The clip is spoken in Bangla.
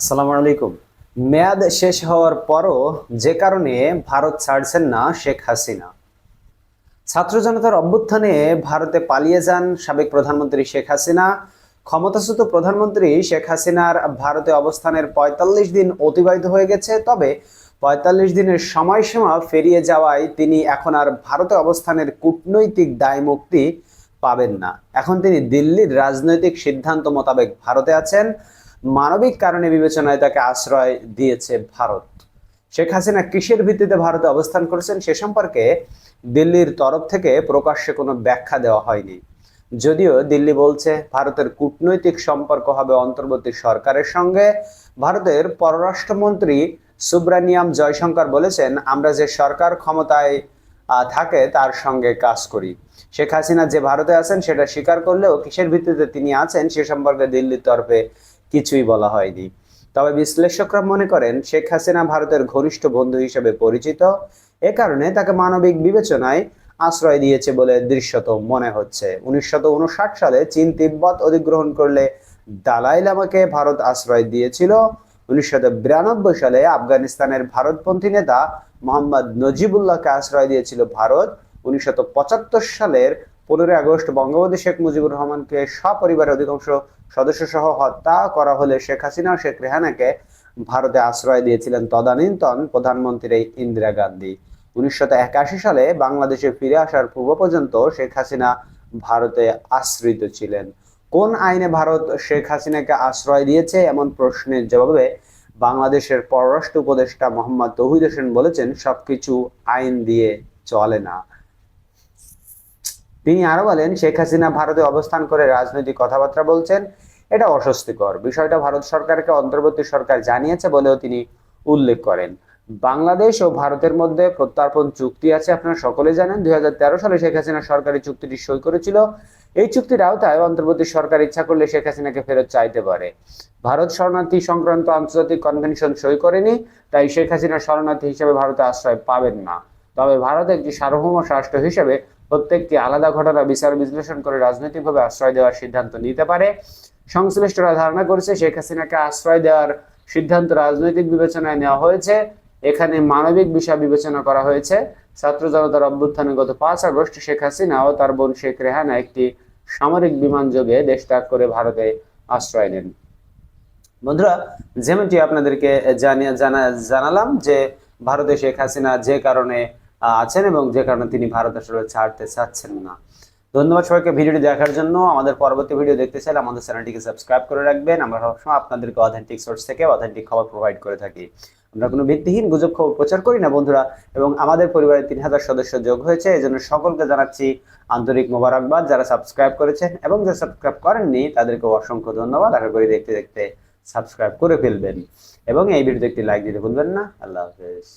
আসসালামু আলাইকুম। মেয়াদ শেষ হওয়ার পরও যে কারণে ভারত ছাড়ছেন না শেখ হাসিনা। ছাত্র জনতার অভ্যুত্থানে ভারতে পালিয়ে যান সাবেক প্রধানমন্ত্রী শেখ হাসিনা। ক্ষমতাচ্যুত প্রধানমন্ত্রী শেখ হাসিনার ভারতে অবস্থানের পঁয়তাল্লিশ দিন অতিবাহিত হয়ে গেছে, তবে পঁয়তাল্লিশ দিনের সময়সীমা ফেরিয়ে যাওয়ায় তিনি এখন আর ভারতে অবস্থানের কূটনৈতিক দায় মুক্তি পাবেন না। এখন তিনি দিল্লির রাজনৈতিক সিদ্ধান্ত মোতাবেক ভারতে আছেন। মানবিক কারণে বিবেচনায় তাকে আশ্রয় দিয়েছে ভারত। শেখ হাসিনা কিসের ভিত্তিতে ভারতে অবস্থান করেছেন সে সম্পর্কে দিল্লির তরফ থেকে প্রকাশ্যে কোনো ব্যাখ্যা দেওয়া হয়নি। যদিও দিল্লি বলছে, ভারতের কূটনৈতিক সম্পর্ক হবে অন্তর্বর্তী সরকারের সঙ্গে। ভারতের পররাষ্ট্রমন্ত্রী সুব্রানিয়াম জয়শঙ্কর বলেছেন, আমরা যে সরকার ক্ষমতায় থাকে তার সঙ্গে কাজ করি। শেখ হাসিনা যে ভারতে আছেন, সেটা স্বীকার করলেও কিসের ভিত্তিতে তিনি আছেন, সে সম্পর্কে দিল্লির তরফে কিছুই বলা হয়নি। তবে বিশ্লেষকরা মনে করেন, শেখ হাসিনা ভারতের ঘনিষ্ঠ বন্ধু হিসেবে পরিচিত। এ কারণে তাকে মানবিক বিবেচনায় আশ্রয় দিয়েছে বলে দৃশ্যত মনে হচ্ছে। উনিশশত সালে চীন তিব্বত অধিগ্রহণ করলে দালাই লামাকে ভারত আশ্রয় দিয়েছিল। উনিশশো বিরানব্বই সালে আফগানিস্তানের ভারতপন্থী নেতা মোহাম্মদ নজিবুল্লাহকে আশ্রয় দিয়েছিল ভারত। উনিশশো পঁচাত্তর সালের পনেরোই আগস্ট বঙ্গবন্ধু শেখ মুজিবুর রহমানকে সপরিবারের অধিকাংশ সদস্য সহ হত্যা করা হলে শেখ হাসিনা ও শেখ রেহানাকে ভারতে আশ্রয় দিয়েছিলেন তদানীন্তন প্রধানমন্ত্রী ইন্দিরা গান্ধী। উনিশশো একাশি সালে বাংলাদেশে ফিরে আসার পূর্ব পর্যন্ত শেখ হাসিনা ভারতে আশ্রিত ছিলেন। কোন আইনে ভারত শেখ হাসিনাকে আশ্রয় দিয়েছে এমন প্রশ্নের জবাবে বাংলাদেশের পররাষ্ট্র উপদেষ্টা মোহাম্মদ তৌহিদ হোসেন বলেছেন, সবকিছু আইন দিয়ে চলে না। তিনি আরও বলেন, শেখ হাসিনা ভারতে অবস্থান করে রাজনৈতিক কথাবার্তা বলছেন, এটা অস্বস্তিকর। বিষয়টা ভারত সরকারকে অন্তর্বর্তী সরকার জানিয়েছে বলেও তিনি উল্লেখ করেন। বাংলাদেশ ও ভারতের মধ্যে প্রত্যার্পণ চুক্তি আছে, আপনারা সকলে জানেন দু হাজার তেরো সালে শেখ হাসিনা সরকারি চুক্তিটি সই করেছিল। এই চুক্তির আওতায় অন্তর্বর্তী সরকার ইচ্ছা করলে শেখ হাসিনাকে ফেরত চাইতে পারে। ভারত শরণার্থী সংক্রান্ত আন্তর্জাতিক কনভেনশন সই করেনি, তাই শেখ হাসিনা শরণার্থী হিসেবে ভারতে আশ্রয় পাবেন না। তবে ভারত একটি সার্বভৌম রাষ্ট্র হিসেবে প্রত্যেকটি আলাদা ঘটনা বিচার বিশ্লেষণ করে রাজনৈতিকভাবে আশ্রয় দেওয়ার সিদ্ধান্ত নিতে পারে। সংশ্লিষ্টরা ধারণা করেছে শেখ হাসিনাকে আশ্রয় দেওয়ার সিদ্ধান্ত রাজনৈতিক বিবেচনায় নেওয়া হয়েছে। এখানে মানবিক বিষয় বিবেচনা করা হয়েছে। ছাত্র জনতার অভ্যুত্থানে গত পাঁচ আগস্ট শেখ হাসিনা ও তার বোন শেখ রেহানা একটি সামরিক বিমান যোগে দেশ ত্যাগ করে ভারতে আশ্রয় নেন। বন্ধুরা, যেমনটি আপনাদেরকে জানিয়ে জানা জানালাম যে ভারতে শেখ হাসিনা যে কারণে আছেন এবং যে কারণে তিনি ভারত আসলে ছাড়তে চাচ্ছেন না। ধন্যবাদ সবাইকে ভিডিওটি দেখার জন্য। আমাদের পরবর্তী ভিডিও দেখতে চাইলে আমাদের চ্যানেলটিকে সাবস্ক্রাইব করে রাখবেন। আমরা সবসময় আপনাদেরকে অথেন্টিক সোর্স থেকে অথেন্টিক খবর প্রোভাইড করে থাকি। আমরা কোনো ভিত্তিহীন গুজব খবর প্রচার করি না, বন্ধুরা, এবং আমাদের পরিবারে তিন হাজার সদস্য যোগ হয়েছে এই জন্য সকলকে জানাচ্ছি আন্তরিক মোবারকবাদ। যারা সাবস্ক্রাইব করেছেন এবং যারা সাবস্ক্রাইব করেননি তাদেরকে অসংখ্য ধন্যবাদ। আশা করি দেখতে দেখতে সাবস্ক্রাইব করে ফেলবেন। এবং এই ভিডিওতে একটি লাইক দিতে ভুলবেন না। আল্লাহ হাফেজ।